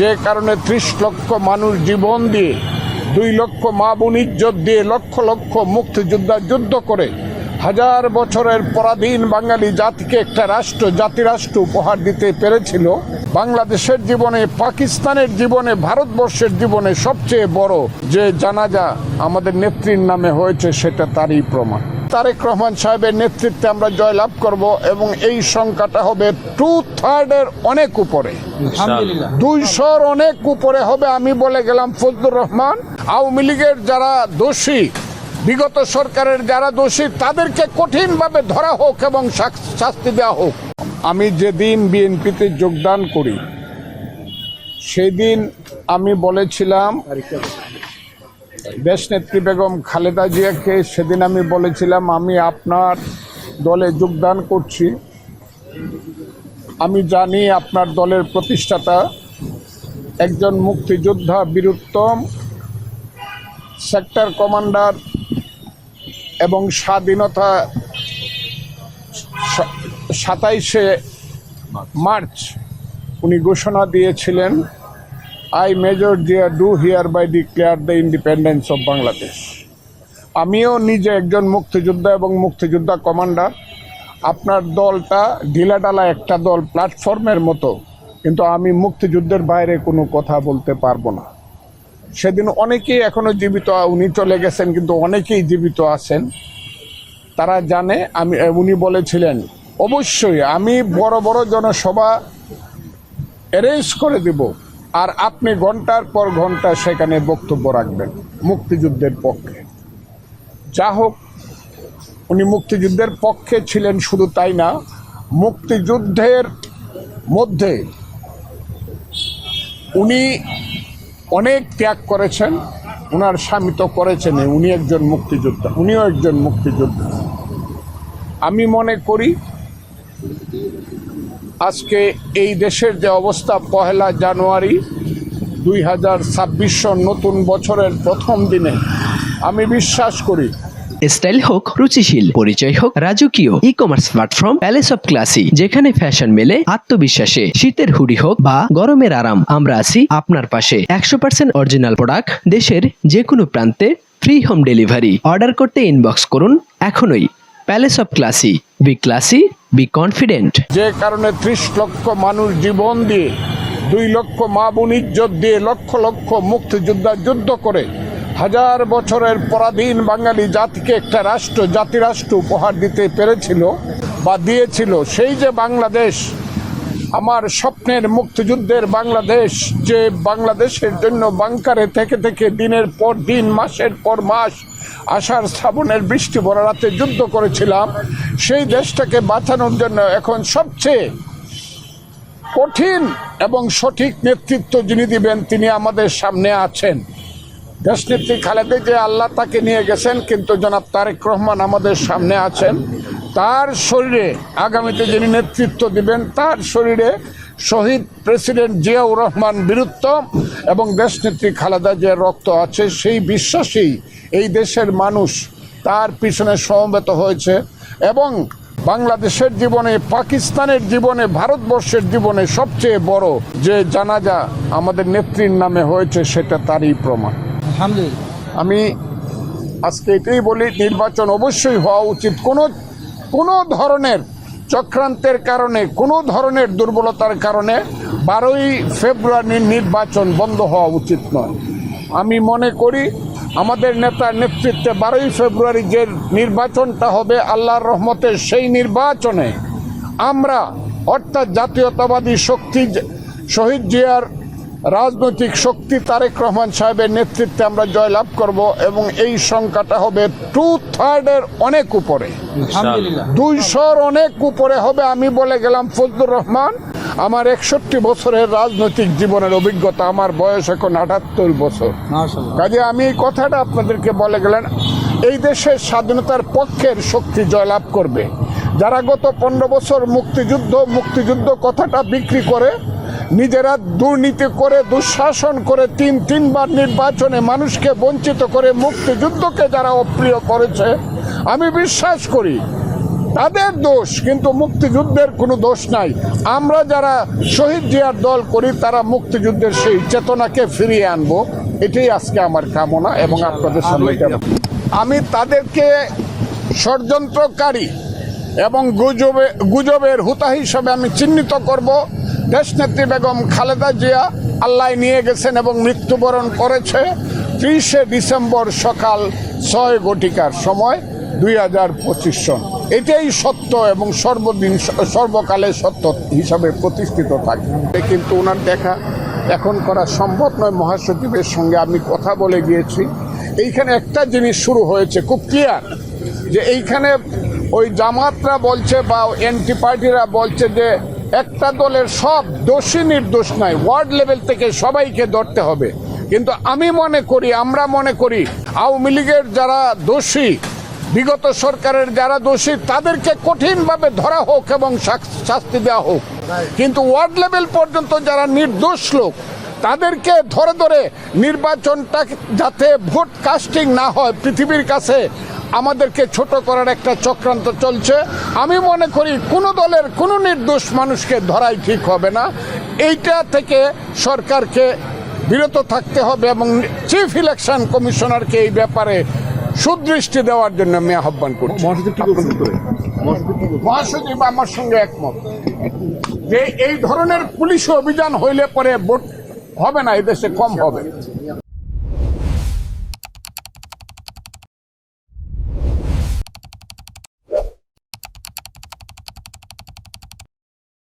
যে কারণে ত্রিশ লক্ষ মানুষ জীবন দিয়ে, দুই লক্ষ মা বোন ইজ্জত দিয়ে লক্ষ লক্ষ মুক্তিযোদ্ধা যুদ্ধ করে হাজার বছরের পরাধীন বাঙালি জাতিকে একটা রাষ্ট্র, জাতিরাষ্ট্র উপহার দিতে পেরেছিল। বাংলাদেশের জীবনে, পাকিস্তানের জীবনে, ভারতবর্ষের জীবনে সবচেয়ে বড় যে জানাজা আমাদের নেত্রীর নামে হয়েছে, সেটা তারই প্রমাণ। তারেক রহমান সাহেবের নেতৃত্বে আমরা জয়লাভ করব এবং এই সংখ্যাটা হবে টু থার্ডের অনেক উপরে। দুইশোর অনেক উপরে হবে আমি বলে গেলাম ফজলুর রহমান। আওয়ামী লীগের যারা দোষী বিগত সরকারের যারা দোষী তাদেরকে কঠিনভাবে ধরা হোক এবং শাস্তি দেওয়া হোক। আমি যেদিন বিএনপিতে যোগদান করি সেদিন আমি বলেছিলাম দেশনেত্রী বেগম খালেদা জিয়াকে সেদিন আমি বলেছিলাম, আমি আপনার দলে যোগদান করছি। আমি জানি আপনার দলের প্রতিষ্ঠাতা একজন মুক্তিযোদ্ধা বীরুত্তম, সেক্টর কমান্ডার এবং স্বাধীনতা সাতাইশে মার্চ উনি ঘোষণা দিয়েছিলেন I major Zia do hereby declare the independence of Bangladesh আমিও নিজে একজন মুক্তিযোদ্ধা এবং মুক্তিযোদ্ধা কমান্ডার আপনার দলটা ঢিলাডালা একটা দল প্ল্যাটফর্মের মতো। কিন্তু আমি মুক্তিযুদ্ধের বাইরে কোনো কথা বলতে পারব না। সেদিন অনেকেই এখনও জীবিত, উনি চলে গেছেন কিন্তু অনেকেই জীবিত আছেন। তারা জানে, আমি, উনি বলেছিলেন, অবশ্যই আমি বড় বড় জনসভা অ্যারেঞ্জ করে দেব। আর আপনি ঘণ্টার পর ঘণ্টা সেখানে বক্তব্য রাখবেন মুক্তিযুদ্ধের পক্ষে। যা হোক, উনি মুক্তিযুদ্ধের পক্ষে ছিলেন শুধু তাই না, মুক্তিযুদ্ধের মধ্যে উনি অনেক ত্যাগ করেছেন ওনার স্বামী তো করেছেন উনি একজন মুক্তিযোদ্ধা, উনিও একজন মুক্তিযোদ্ধা। আমি মনে করি আজকে এই দেশের যে অবস্থা, পহেলা জানুয়ারি দুই হাজার ছাব্বিশ নতুন বছরের প্রথম দিনে, আমি বিশ্বাস করি স্টাইল হোক, রুচিশীল, পরিচয় হোক, রাজকীয় e commerce platform Palace of Classy যেখানে ফ্যাশন মেলে, আত্মবিশ্বাসে, শীতের হুডি হোক বা গরমের আরাম, আমরা আছি আপনার পাশে। একশো পার্সেন্ট অরিজিনাল প্রোডাক্ট দেশের যে কোনো প্রান্তে ফ্রি হোম ডেলিভারি অর্ডার করতে ইনবক্স করুন, এখনই। Palace of Classy be classy be confident যে কারণে ত্রিশ লক্ষ মানুষ জীবন দিয়ে, দুই লক্ষ মা বোন ইজ্জত দিয়ে, লক্ষ লক্ষ মুক্তিযোদ্ধা যুদ্ধ করে, হাজার বছরের পরাধীন বাঙালি জাতিকে একটা রাষ্ট্র, জাতিরাষ্ট্র উপহার দিতে পেরেছিল বা দিয়েছিল, সেই যে বাংলাদেশ আমার স্বপ্নের মুক্তিযুদ্ধের বাংলাদেশ, যে বাংলাদেশের জন্য বাংকারে থেকে থেকে দিনের পর দিন, মাসের পর মাস আষাঢ় শ্রাবণের বৃষ্টি ভরা রাতে যুদ্ধ করেছিলাম, সেই দেশটাকে বাঁচানোর জন্য এখন সবচেয়ে কঠিন এবং সঠিক নেতৃত্ব যিনি দিবেন, তিনি আমাদের সামনে আছেন। দেশনেত্রী খালেদা যে আল্লাহ তাকে নিয়ে গেছেন, কিন্তু জনাব তারেক রহমান আমাদের সামনে আছেন। তার শরীরে আগামীতে যিনি নেতৃত্ব দিবেন তার শরীরে শহীদ প্রেসিডেন্ট জিয়াউর রহমান বীরুত্তম এবং দেশনেত্রী খালেদা যে রক্ত আছে। সেই বিশ্বাসেই এই দেশের মানুষ তার পিছনে সমবেত হয়েছে এবং বাংলাদেশের জীবনে পাকিস্তানের জীবনে ভারতবর্ষের জীবনে সবচেয়ে বড় যে জানাজা আমাদের নেত্রীর নামে হয়েছে সেটা তারই প্রমাণ। আমি আজকে এটাই বলি নির্বাচন অবশ্যই হওয়া উচিত। কোনো কোনো ধরনের চক্রান্তের কারণে, কোনো ধরনের দুর্বলতার কারণে বারোই ফেব্রুয়ারির নির্বাচন বন্ধ হওয়া উচিত নয়। আমি মনে করি আমাদের নেতার নেতৃত্বে বারোই ফেব্রুয়ারি যে নির্বাচনটা হবে, আল্লাহর রহমতের সেই নির্বাচনে আমরা অর্থাৎ জাতীয়তাবাদী শক্তি শহীদ জিয়ার রাজনৈতিক শক্তি তারেক রহমান সাহেবের নেতৃত্বে আমরা জয়লাভ করব এবং এই সংখ্যাটা হবে টু থার্ডের অনেক উপরে। দুইশোর অনেক উপরে হবে আমি বলে গেলাম ফজলুর রহমান আমার একষট্টি বছরের রাজনৈতিক জীবনের অভিজ্ঞতা আমার বয়স এখন আটাত্তর বছর। কাজে আমি এই কথাটা আপনাদেরকে বলে গেলেন এই দেশের স্বাধীনতার পক্ষের শক্তি জয়লাভ করবে। যারা গত পনেরো বছর মুক্তিযুদ্ধ মুক্তিযুদ্ধ কথাটা বিক্রি করে নিজেরা দুর্নীতি করে দুঃশাসন করে তিন তিনবার নির্বাচনে মানুষকে বঞ্চিত করে মুক্তিযুদ্ধকে যারা অপ্রিয় করেছে আমি বিশ্বাস করি তাদের দোষ কিন্তু মুক্তিযুদ্ধের কোনো দোষ নাই। আমরা যারা শহীদ জিয়ার দল করি তারা মুক্তিযুদ্ধের সেই চেতনাকে ফিরিয়ে আনব। এটাই আজকে আমার কামনা এবং আপনাদের সামনে আমি তাদেরকে ষড়যন্ত্রকারী এবং গুজবে গুজবের হুতা হিসাবে আমি চিহ্নিত করব। দেশনেত্রী বেগম খালেদা জিয়া আল্লাহ নিয়ে গেছেন এবং মৃত্যুবরণ করেছে ত্রিশে ডিসেম্বর সকাল ছয় ঘটিকার সময় দুই হাজার পঁচিশ সন। এটাই সত্য এবং সর্বদিন সর্বকালে সত্য হিসাবে প্রতিষ্ঠিত থাকে। কিন্তু ওনার দেখা এখন করা সম্ভব নয় মহাসচিবের সঙ্গে। আমি কথা বলে গিয়েছি। এইখানে একটা জিনিস শুরু হয়েছে খুব ক্লিয়ার যে এইখানে ওই জামাতরা বলছে বা এনটি পার্টিরা বলছে যে একটা দলের সব দোষী নির্দোষ নাই। ওয়ার্ড লেভেল থেকে সবাইকে ধরতে হবে। কিন্তু আমি মনে করি, আমরা মনে করি, আওয়ামী লীগের যারা দোষী, বিগত সরকারের যারা দোষী, তাদেরকে কঠিনভাবে ধরা হোক এবং শাস্তি দেওয়া হোক। কিন্তু ওয়ার্ড লেভেল পর্যন্ত যারা নির্দোষ লোক, তাদেরকে ধরে ধরে নির্বাচনটা যাতে ভোট কাস্টিং না হয় পৃথিবীর কাছে আমাদেরকে ছোট করার একটা চক্রান্ত চলছে। আমি মনে করি কোনো দলের কোনো নির্দোষ মানুষকে ধরাই ঠিক হবে না। এইটা থেকে সরকারকে বিরত থাকতে হবে এবং চিফ ইলেকশন কমিশনারকে এই ব্যাপারে সুদৃষ্টি দেওয়ার জন্য আমি আহ্বান করছি। মহাসচিব করে? মহাসচিব আমার সঙ্গে একমত। যে এই ধরনের পুলিশ অভিযান হইলে পরে ভোট হবে না এদেশে কম হবে।